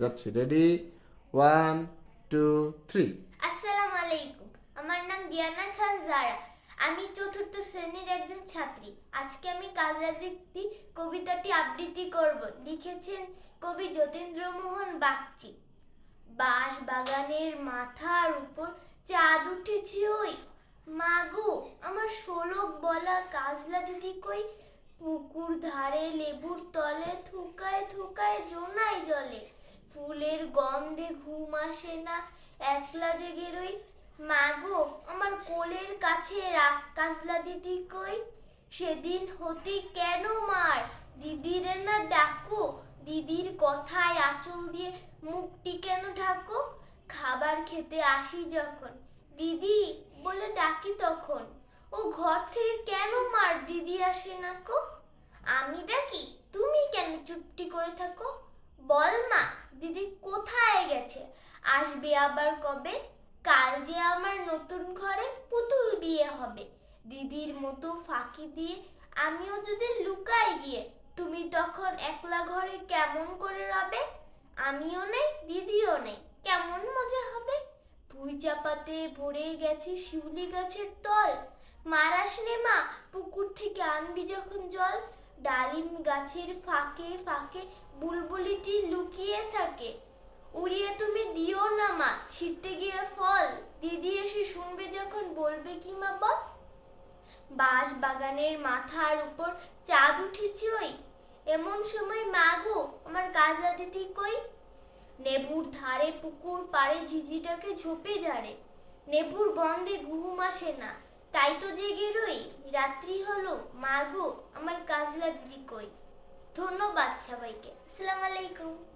যাচ্ছি ready one two three আসসালামু আলাইকুম আমার নাম দিয়ানা খান জারা। আমি চতুর্থ শ্রেণির একজন ছাত্রী। আজকে আমি কালাদিক্তি কবিতাটি আবৃত্তি করব। লিখেছেন কবি যতীন্দ্রমোহন বাগচি। বাঁশ বাগানের মাথার উপর চাঁদ উঠেছে ওই। মাগো, আমার শোলক বলা কাজলা দিদি কই? পুকুর ধারে লেবুর তলে থুকায় থুকায় জোনাই জলে। গন্ধে ঘুম আসে না। একলা জেগে রই মাগো আমার কোলের কাছে রাখ কাজলা দিদি কই? সেদিন হতে কেন মার? দিদির না ডাকো, দিদির কথায় আঁচল দিয়ে মুখটি কেন ঢাকো? খাবার খেতে আসি যখন, দিদি বলে ডাকি তখন। ও ঘর থেকে কেন মার? দিদি আসে না কো? আমি ডাকি? তুমি কেন চুপটি করে থাকো? বল মা আসবে আবার কবে? কাল যে আমার নতুন ঘরে পুতুল বিয়ে হবে। দিদির মতো ফাঁকি দিয়ে আমিও যদি লুকাই গিয়ে, তুমি তখন একলা ঘরে কেমন করে রবে? আমিও নেই, দিদিও নেই, কেমন মজা হবে? ভুই চাপাতে ভরে গেছে শিউলি গাছের তল। মারাস নে মা, পুকুর থেকে আনবি যখন জল। ডালিম গাছের ফাঁকে ফাঁকে বুলবুলিটি লুকিয়ে থাকে। উড়িয়ে তুমি দিও না, মা। ছিটতে গিয়ে ফল। দিদি এসে শুনবে যখন বলবে কি, মা, বল। বাঁশ বাগানের মাথার উপর চাঁদ উঠেছে ওই। এমন সময় মাগো আমার কাজলা দিদি কই? নেবুর ধারে পুকুর পাড়ে ঝিঝিটাকে ঝোপে ঝাড়ে। নেবুর গন্ধে ঘুম আসে না। তাই তো জেগে রই। রাত্রি হলো। মাগো আমার কাজলা দিদি কই? ধন্যবাদ সবাইকে। আসসালামু আলাইকুম।